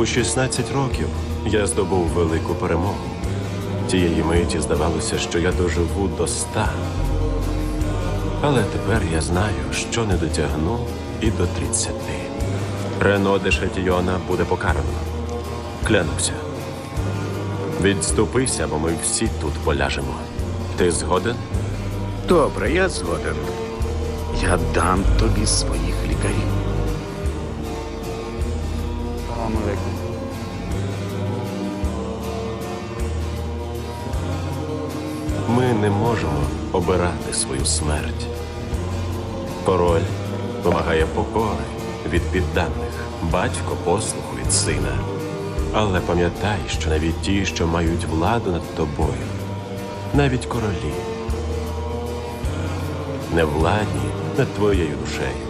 У 16 років я здобув велику перемогу. Тієї миті здавалося, що я доживу до ста. Але тепер я знаю, що не дотягну і до 30. Рено де буде покарано. Клянуся. Відступися, бо ми всі тут поляжемо. Ти згоден? Добре, я згоден. Я дам тобі своїх лікарів. Ми не можемо обирати свою смерть. Король вимагає покори від підданих, батько послуху від сина. Але пам'ятай, що навіть ті, що мають владу над тобою, навіть королі, не владні над твоєю душею.